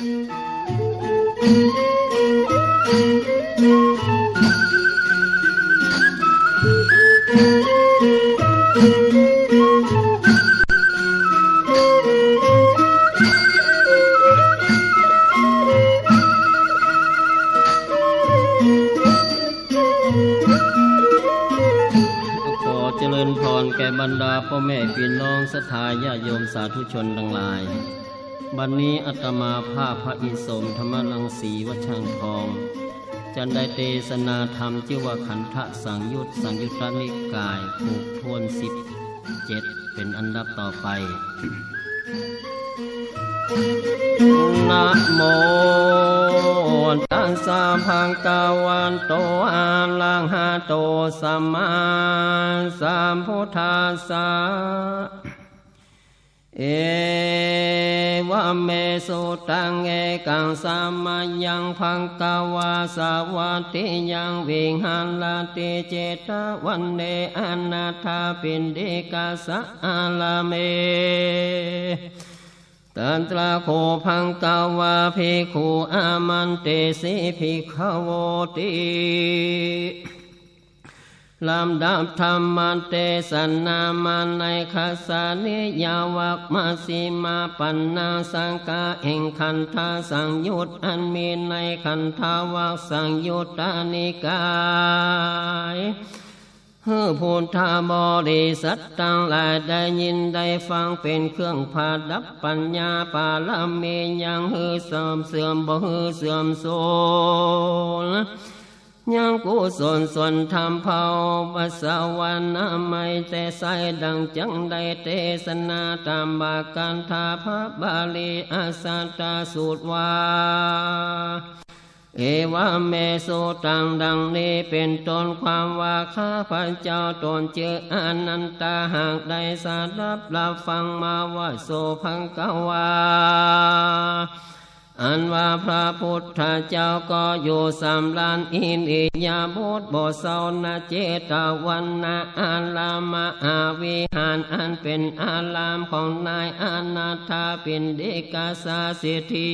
บรรดาพ่อแม่พี่น้องสถาญาติโยมสาธุชนทั้งหลาย บัดนนี้อาตมาภาพพระอิศมธรรมรังสีวัช่างทอง จันไดเทศนาธรรมชื่อว่าขันธสังยุตสังยุตตนิกายผูกทวนสิบเจ็ดเป็นอันดับต่อไป นะโมตัสสะภะคะวันโตอะระหะโตสัมมาสัมพุทธัสสะ เอวะเมสุตังเอกังสัมมายังพังกวาสาวัติยังวิงหันลาติเจตวันเนอนาถาปินดิกาสะอาลาเมตันตราโคพังกาวาภิกขุอามันเตสิภิกขโวติ ลำดับธรรมันเตสนามันในคัสานิยาวักมาสีมาปันนาสังกาเองคันธาสังยุตอันมีในคันธาวักสังยุตตานิกายเฮือพูนธาบริสัตตังหลายได้ยินได้ฟังเป็นเครื่องพาดับปัญญาปาลเมียังฮือเสื่อมเสื่อมบ่ฮือเสื่อมโซล ยังกุศลส่วนธรรมเผาปัสสาวนาไม่แต่ใสดังจังได้เทศนาตามบากันทาพระบาลีอาสัตตาสูตรว่าเอวะเมโสตังดังนี้เป็นตนความว่าข้าพระเจ้าตนเจออนันตาหากได้สารับรับฟังมาว่าโสพังกวา อันว่าพระพุทธเจ้าก็อยู่สำลานอินอิยาบทบทเศร้านาเจตวันนาอาลามาอาวิหารอันเป็นอารามของนายอนาถาเป็นเดกาสาสิธี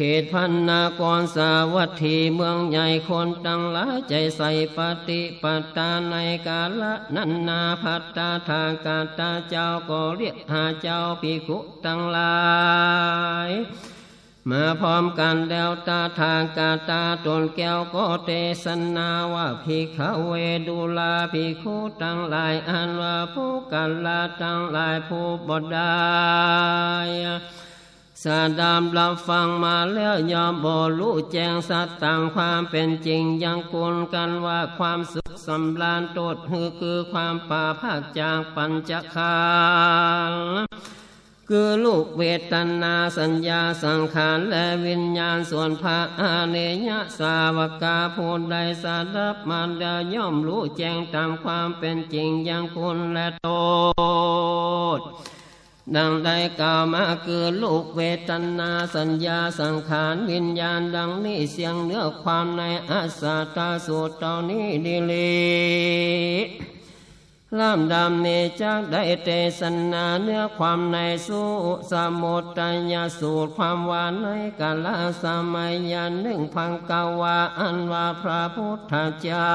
เขตพันนากรสาวัตถีเมืองใหญ่คนตั้งหลายใจใส่ปฏิปัตตาในกาละนันนาพัตตาทางกาตาเจ้าก็เรียกหาเจ้าภิกุตั้งหลายมาพร้อมกันแล้วตาทางกาตาตนแก้วก็เทศนาว่าภิขเวดุลาภิกขุตั้งหลายอันว่าผู้กันลาตั้งหลายผู้บดได้ สาดามรับฟังมาแล้วยอมบอรู้แจ้งสัตว์ต่างความเป็นจริงยังกุลกันว่าความสุขสำราญโตดคือคือความป่าภาคจากปัญจคารคือลูกเวทนาสัญญาสังขารและวิญญาณส่วนพระอาเนยสาวกาผู้ใดสาดับมาแล้ย่อมรู้แจ้งตามความเป็นจริงยังคุณและโตด ดังได้กล่าวมาคือลูกเวทนาสัญญาสังขารวิญญาณดังนี้เสียงเนื้อความในอาสาตาสูตรตอนนี้ดีเลยลำดำเนจากได้เทศนาเนื้อความในสู้สมุตยาสูตรความหวานในกาลสมัยยันหนึ่งพังกาวาอันว่าพระพุทธเจ้า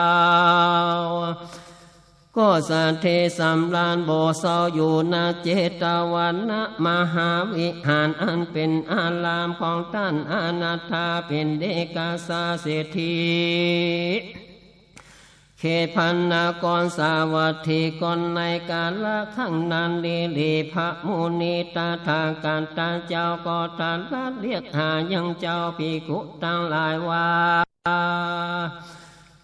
ก็สันเทสัมลานโบเศร้าอยู่นาเจตวันนะมหาวิหารอันเป็นอารามของท่านอนาถาเป็นเดกาสาเศรษฐีเขตพันนากรสาวัตถีกนในการละข้งนันดีลีพระมุนีตาทางการตาเจ้าก็ตาละเรียกหายังเจ้าพิกุตั้งหลายว่า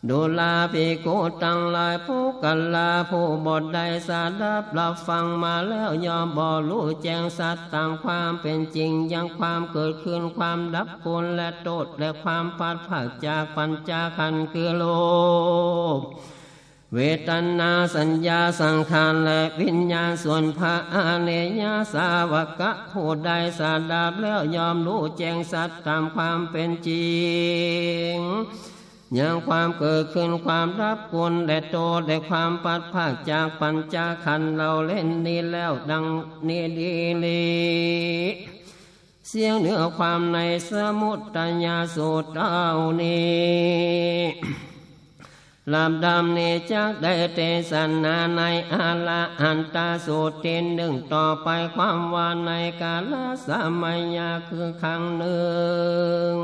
ดูลาภิกขุตั้งหลายผู้กันลาผู้บทใดสาดับรับฟังมาแล้วยอมบอรู้แจ้งสัตว์ต่างความเป็นจริงยังความเกิดขึ้นความดับคุณและโทษและความพัดผักจากปัญจขันธ์คือโลกเวทนาสัญญาสังขารและวิญญาณส่วนพระอาเนยสาวกะผู้ใดสาดับแล้วยอมรู้แจ้งสัตว์ตามความเป็นจริง ยังความเกิดขึ้นความรับกุลและโตและความปัดภาคจากปัญจขันเราเล่นนี้แล้วดังนี้ดีลีเสียงเหนือความในสมุตตัญญาสูตรเต้านี้ลำดำนี้จักได้เตสันนาในอาลาอันตาสูตรเตนหนึ่งต่อไปความว่าในกาลสมัยยาคือครั้งหนึ่ง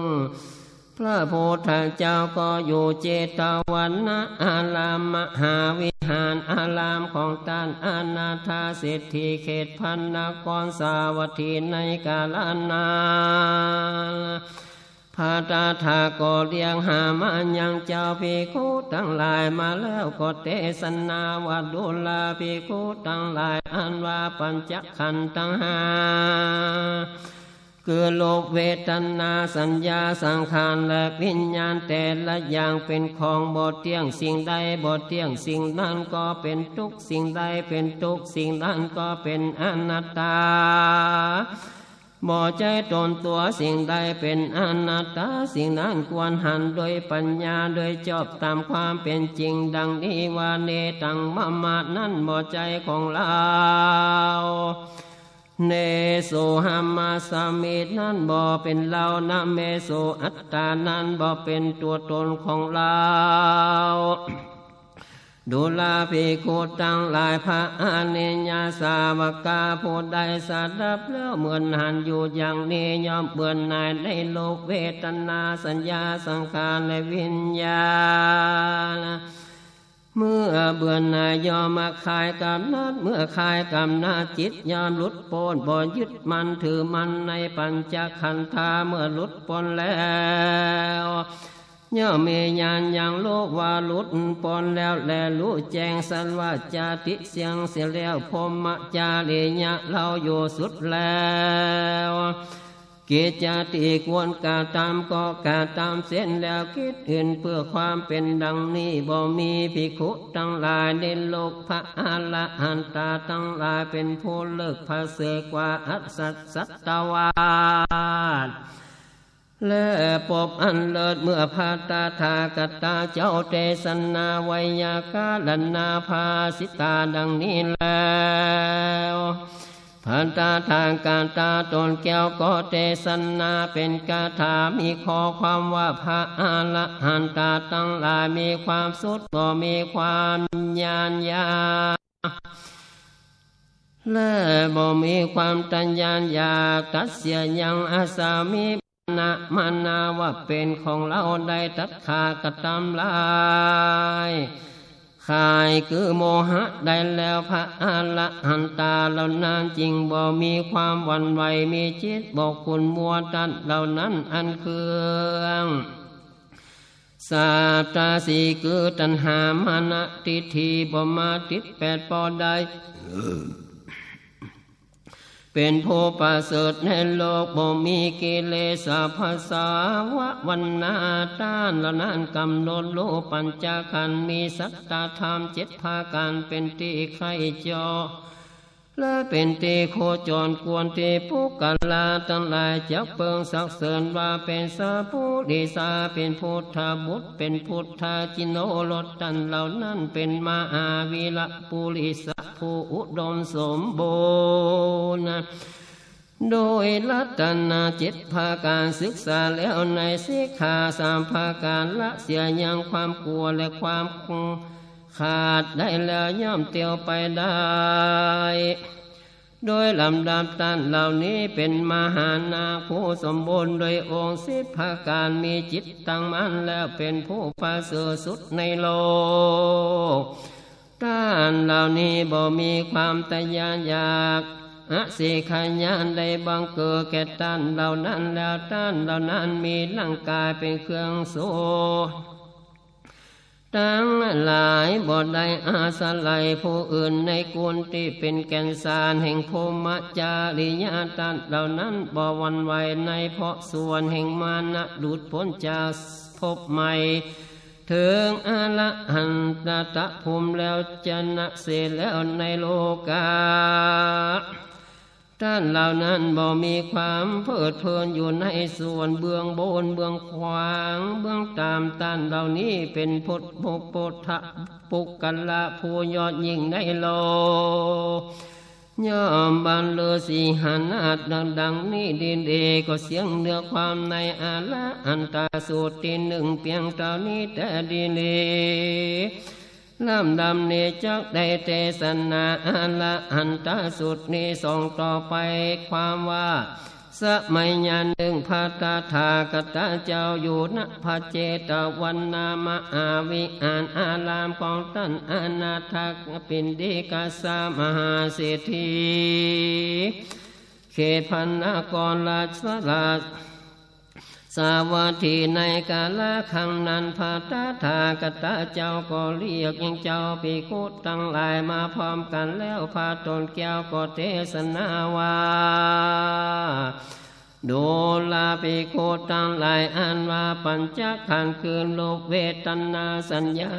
พระพุทธเจ้าก็อยู่เจตวันนะอารามมหาวิหารอารามของท่านอนาถาเศรษฐีเขตพันนครสาวัตถีในกาลนานพาตาทาก็เลี้ยงหามายังเจ้าพิคุทั้งหลายมาแล้วก็เทศนาว่าดุลาพิคุทั้งหลายอันว่าปัญจขันธ์ทั้งห้า คือโลกเวทนาสัญญาสังขารและวิญญาณแต่ละอย่างเป็นของบ่เที่ยงสิ่งใดบ่เที่ยงสิ่งนั้นก็เป็นทุกสิ่งใดเป็นทุกสิ่งนั้นก็เป็นอนัตตาบ่ใจตนตัวสิ่งใดเป็นอนัตตาสิ่งนั้นควรหันโดยปัญญาโดยจอบตามความเป็นจริงดังนี้ว่าเนตังมะมานั่นบ่ใจของเรา เนโสหัมมาสามิตนั้นบ่เป็นเรานะเมโสอัตตานั้นบ่เป็นตัวตนของเราดูลาภิกขุตั้งหลายพระอาเนญาสาวกาผู้ใดสัตดับแล้วเหมือนหันอยู่อย่างนี้ยอมเบื่อหน่ายในโลกเวทนาสัญญาสังขารและวิญญาณ เมื่อเบื่อหน่ายยอมมาคายกรรมนัดเมื่อคายกรรมนาจิตยอมหลุดพ้นบ่ยึดมันถือมันในปัญจขันธาเมื่อหลุดพ้นแล้วย่อมมีญาณอย่างโลกว่าหลุดพ้นแล้วแลรู้แจ้งสันว่าจาติเสียงเสียแล้วพรมจารียะเราอยู่สุดแล้ว กิจจติควรกาตามก็กาตามเส้นแล้วคิดอื่นเพื่อความเป็นดังนี้บ่มีภิกขุทั้งหลายในโลกพระอาลหันตาทั้งหลายเป็นผู้เลิกพระเสกว่าอัศสัตตวาสและปบอันเลิศเมื่อพาตาทากตาเจ้าเตสนาวยากาลนาภาสิตาดังนี้แล้ว พันตาทางการตาตนแก้วก็เตสนาเป็นกาถามีข้อความว่าพระอาละหันตาตั้งหลายมีความสุดก็มีความญาณยาและบ่มีความตัญญาอยากตัดเสียยังอาสามีนะมานาว่าเป็นของเราได้ตัดขากระทำลาย ขายคือโมหะได้แล้วพระอาละหันตาเหล่านั้นจริงบ่มีความวันไหวมีจิตบอกคุณมัวตันเหล่านั้นอันเครื่องสาตาสีคือตัณหามานะทิฏฐิบ่มาติดแปดปอได้ เป็นผู้ประเสริฐในโลกบ่มีกิเลสภาษาวะวันนาต้านละนานกำหนดโลปัญจขันมีสัตตธรรมเจ็ดภาการเป็นที่ใครจอ และเป็นตีโคจรกวนตีผู้กัลลาทั้งหลายจะเปิงสักเสริญว่าเป็นสาผู้ดีสาเป็นพุทธบุตรเป็นพุทธจิโนรสตันเหล่านั้นเป็นมหาวีละปุริสะผู้อุดมสมบูรณ์โดยลัตนาจิตภาการศึกษาแล้วในสิกขาสามภาการละเสียยังความกลัวและความ ขาดได้แล้วย่อมเตียวไปได้ โดยลำดับตันเหล่านี้เป็นมหานาผู้สมบูรณ์โดยองค์สิบภาการมีจิตตั้งมั่นแล้วเป็นผู้ประเสริฐสุดในโลกท่านเหล่านี้บ่มีความตะยานอยากอสิขยานได้บังเกิดแก่ท่านเหล่านั้นแล้วท่านเหล่านั้นมีร่างกายเป็นเครื่องสู ทั้งหลายบ่ได้อาสลัยผู้อื่นในกุลที่เป็นแก่นสารแห่งภูมิจาริยาตันเหล่านั้นบ่วันไหวในเพราะส่วนแห่งมานะหลุดพ้นจากภพใหม่ถึงอาละหันตตะภูมิแล้วจะนะเสร็จแล้วในโลกา ท่านเหล่านั้นบ่มีความเพลิดเพลินอยู่ในส่วนเบื้องบนเบื้องขวางเบื้องตามท่านเหล่านี้เป็นพุทธปุพุทธปุกกัลละผู้ยอดยิ่งในโลกย่อมบรรลือสีหันอาจดังดังนี้ดินเอก็เสียงเนื้อความในอาละอันตาสูตรที่หนึ่งเพียงเท่านี้แต่ดีเล ลำดำเนจักได้เทศนาอาละอันตาสุดนี้ส่งต่อไปความว่าสมัยยานหนึ่งพระตาธากตาเจ้าอยู่ณพระเจตวันนามอาวิอานอารามของท่านอนาทักปินดิกาสามหาเศรษฐีเขตพันนากรราชราช สาวัตถีในกาลคังนั้นพระตาธากตาเจ้าก็เรียกยังเจ้าปีคุตั้งหลายมาพร้อมกันแล้วพาตนแก้วก็เทศนาว่าดูลาปิโคตั้งหลายอันว่าปัญจขันคือโลกเวทนาสัญญา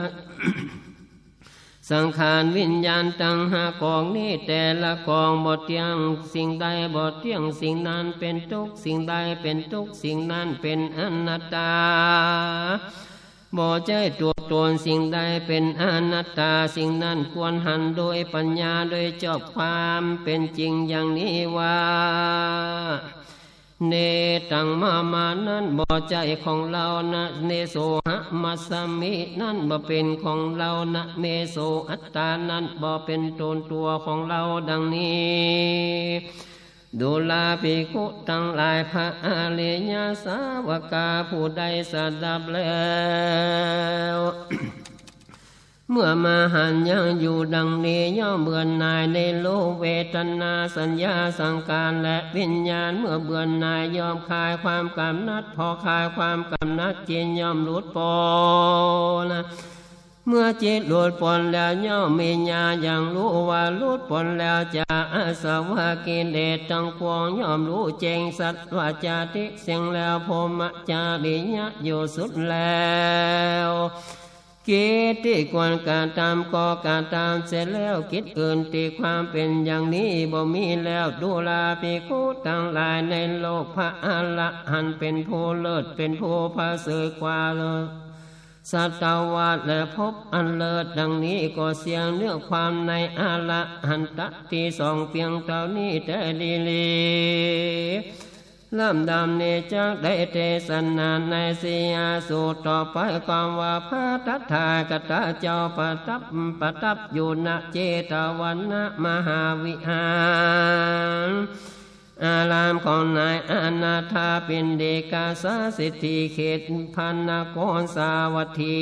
สังขารวิญญาณตั้งหากองนี้แต่ละกองบ่เที่ยงสิ่งใดบ่เที่ยงสิ่งนั้นเป็นทุกสิ่งใดเป็นทุกสิ่งนั้นเป็นอนัตตาบ่ใจตัวตนสิ่งใดเป็นอนัตตาสิ่งนั้นควรหันโดยปัญญาโดยจอบความเป็นจริงอย่างนี้ว่า เนตังมามานั้นบ่ใจของเรานะเนโสหะมัสมินั่นบ่เป็นของเรานะเมโสอัตตานั้นบ่เป็นตนตัวของเราดังนี้ดูลาภิกขุทั้งหลายพระอาเลญาสาวกาผู้ใดสดับแล้ว เมื่อมาหันยังอยู่ดังนี้ย่อมเบื่อหน่ายในโลกเวทนาสัญญาสังการและวิญญาณเมื่อเบื่อหน่ายยอมคลายความกำนัด พอคลายความกำนัดจิตย่อมหลุดพ้นเมื่อจิตหลุดพ้นแล้วย่อมมีญาณอย่างรู้ว่าหลุดพ้นแล้วจะอาสวะกิเลสทั้งปวงย่อมรู้แจ้งสัตว์ว่าจาติเสียงแล้วพรมจาริยะอยู่สุดแล้ว กิจที่ควรการตามก็การตามเสร็จแล้วกิจอื่นที่ความเป็นอย่างนี้บ่มีแล้วดูลาภิกขุทั้งหลายในโลกพระอรหันเป็นผู้เลิศเป็นผู้พระเสริฐกว่าเลยสัตวาสและพบอันเลิศดังนี้ก็เสียงเนื้อความในอาละหันตะที่สองเพียงเท่านี้แต่ดีลี ลำดำเนจักได้เทศนาในสีอาสูตรต่อไปความว่าพระตัทาคตาเจ้าประทับประทับอยู่ณเจตวันนะมหาวิหารอารามของนายอนาถาเป็นเดกาสาสิทธิเขตพันนกรสาวัตถี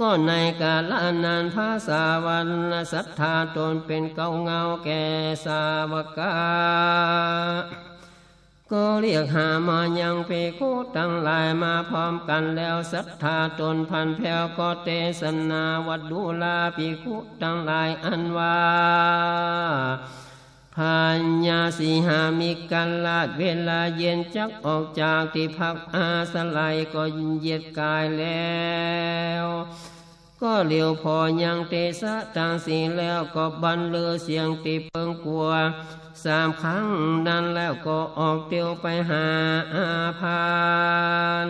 ก็ในกาลนานภาษาวันศรัทธาตนเป็นเก้าเงาแก่สาวกา ก็เรียกหามายังเพโคตั้งหลายมาพร้อมกันแล้วศรัทธาตนพันแผ่วก็เตสนาวัดดูลาปิคุตั้งหลายอันว่าพัญญาสีหามิกันลาดเวลาเย็นจักออกจากที่พักอาสลัยก็เย็ดกายแล้ว ก็เลียวพอยังเตสะทางสีแล้วก็บันเลือเสียงตีเปิงกลัว สามครั้งนั้นแล้วก็ออกเตียวไปหาอาพาน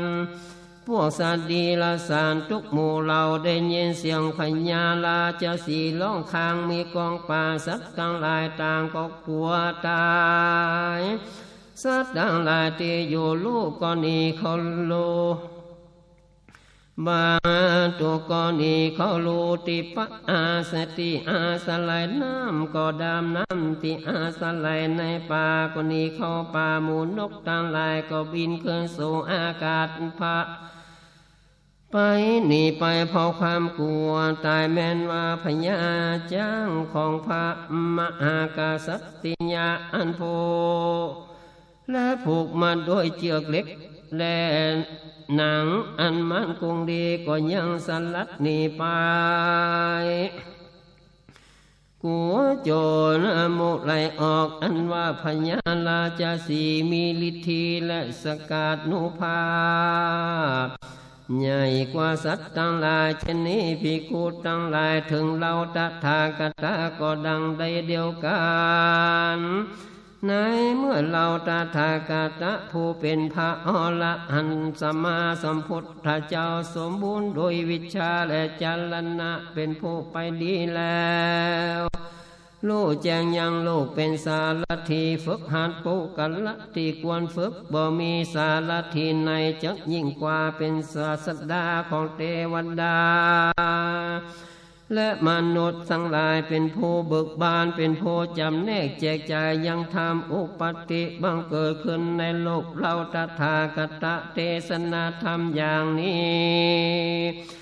พวกสัตว์ดีละสารทุกหมู่เราได้ยินเสียงพญาลาจะสีร้องคางมีกองป่าสัตว์ทั้งหลายต่างก็กลัวตายสัตว์ทั้งหลายที่อยู่ลูกก็หนีเขาโล บาตัวกอนีเขาลูติปะอาสติอาสลายน้ำก็ดำน้ำที่อาสลายในป่าก็นีเข้าป่าหมูนกตางลายก็บินขึ้นสู่อากาศพระไปหนีไปเพราะความกลัวตายแม้นว่าพญาจ้างของพระมหากษัตริยาอันโพและผูกมาด้วยเจือกเล็ก แลหนังอันมันคงดีก็ยังสลัดหนีไปกัวโจรโมไหลออกอันว่าพญาลาจาสีมีฤทธิและสกาดนุภาพใหญ่กว่าสัตว์ทั้งหลายเช่นนี้พิคูทั้งหลายถึงเราตถาคตาก็ดังได้เดียวกัน ในเมื่อเราตาถาคตผู้เป็นพระอรหันต์สมาสมพุทธเจ้าสมบูรณ์โดยวิชาและจรณะเป็นผู้ไปดีแล้วรู้แจงยังโลกเป็นสารทีฝึกหัดปุกันละที่ควรฝึกบ่มีสารทีในจะยิ่งกว่าเป็นศาสดาของเทวดา และมนุษย์ทั้งหลายเป็นผู้เบิกบานเป็นผู้จำแนกแจกจ่ายยังทำอุปติบังเกิดขึ้นในโลกเราตถาคตเทศนาธรรมอย่างนี้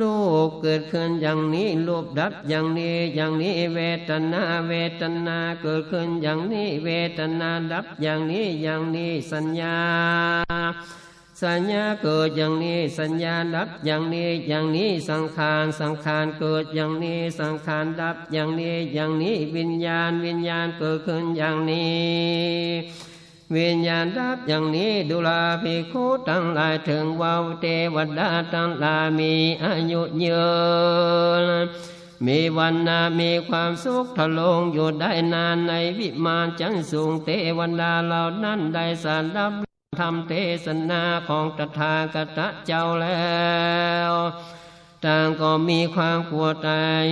ลูกเกิดขึ้นอย่างนี้รูปดับอย่างนี้อย่างนี้เวทนาเวทนาเกิดขึ้นอย่างนี้เวทนาดับอย่างนี้อย่างนี้สัญญา สัญญาเกิดอย่างนี้ สัญญาดับอย่างนี้ อย่างนี้สังขารสังขารเกิดอย่างนี้ สังขารดับอย่างนี้ อย่างนี้วิญญาณวิญญาณเกิดขึ้นอย่างนี้วิญญาณดับอย่างนี้ดุลาภิกขุทั้งหลายถึงวาวเทวดาทั้งหลายมีอายุยืนมีวันนามีความสุขทะลงอยู่ได้นานในวิมานจันสูงเทวดาเหล่านั้นได้สารดับ ทำเทศนาของตถาคตเจ้าแล้ว ต่างก็มีความกลัวตาย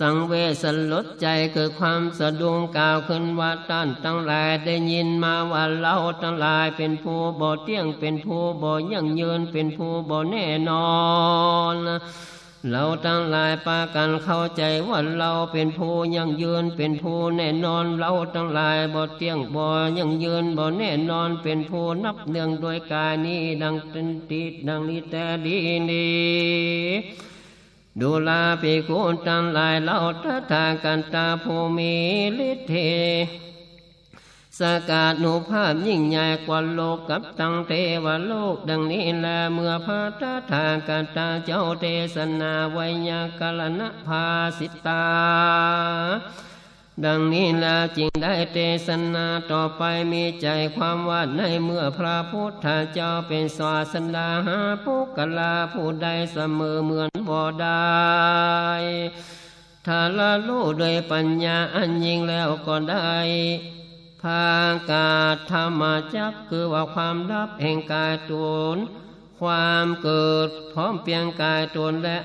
สังเวชสลดใจเกิดความสะดุ้งกล่าวขึ้นว่าท่านทั้งหลายได้ยินมาว่าเราทั้งหลายเป็นผู้บ่เที่ยงเป็นผู้บ่ยั่งยืนเป็นผู้บ่แน่นอน เราทั้งหลายปากันเข้าใจว่าเราเป็นผู้ยังยืนเป็นผู้แน่นอนเราทั้งหลายบ่เที่ยงบ่ยังยืนบ่แน่นอนเป็นผู้นับเนื่องโดยกายนี้ดังเป็นติดดังนี้แต่ดีนี้ดูลาภิกขุทั้งหลายเราตถากันตาภูมิฤทธิ สกาดหนุภาพยิ่งใหญ่กว่าโลกกับตังเทวโลก ดังนี้แลเมื่อพระตถากันตาเจ้าเทศนาไวยากลณภาสิตา ดังนี้แล้วจึงได้เทศนาต่อไปมีใจความว่าในเมื่อพระพุทธเจ้าเป็นศาสดาหาปุกลาผู้ใดเสมอเหมือนบ่ได้ถ้าละรู้โดยปัญญาอันยิ่งแล้วก็ได้ ภากาธรรมจักคือว่าความดับแห่งกายตนความเกิดพร้อมเพียงกายตนและ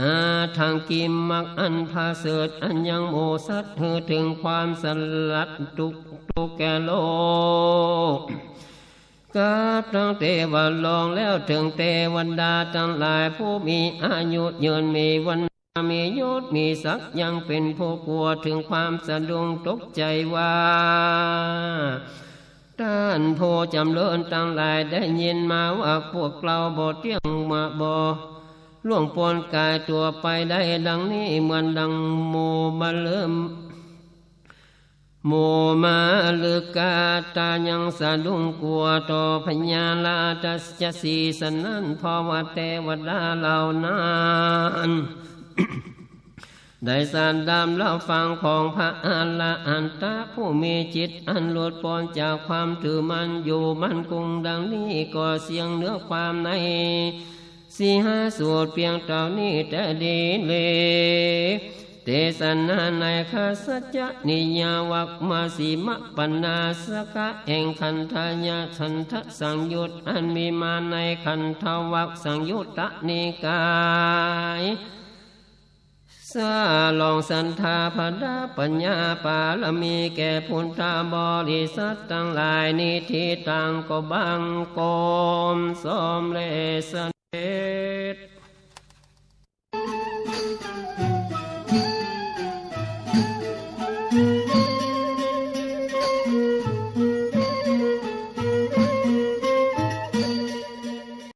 อาทางกิมมักอันพาเสดอันยังโมสัตถือถึงความสลัดทุกทุกแก่โลกกาทั้งเทวลองแล้วถึงเทวันดาทั้งหลายผู้มีอายุยืนมีวัน มียศมีศักดิ์ยังเป็นผู้กลัวถึงความสะดุ้งตกใจว่าท่านโพจำเริญตั้งหลายได้ยินมาว่าพวกเราบ่เที่ยงมาบ่ล่วงปนกายตัวไปได้ดังนี้เหมือนดังโมมาเริ่มโมมาลึกาตายังสะดุ้งกลัวต่อพญาลาตัสจะสีสนันพอว่าเทวดาเหล่านั้น ได้สารดำแล้วฟังของพระอัลละอันตะผู้มีจิตอันหลุดพ้นจากความถือมันอยู่มันคงดังนี้ก็เสียงเนื้อความในสี่ห้าสวดเพียงเท่านี้แต่ดีเลยเทศนาในคาสัจนิยาวักมาสีมะปนาสกะแห่งคันธายาชันทะสังยุตอันมีมาในคันทวักสังยุตตนิกาย สาลองสันธาพดาปัญญาปาลมีแก่พุทธาบริสัททั้งหลายนิทิตังก็บังกมสมเลสเนต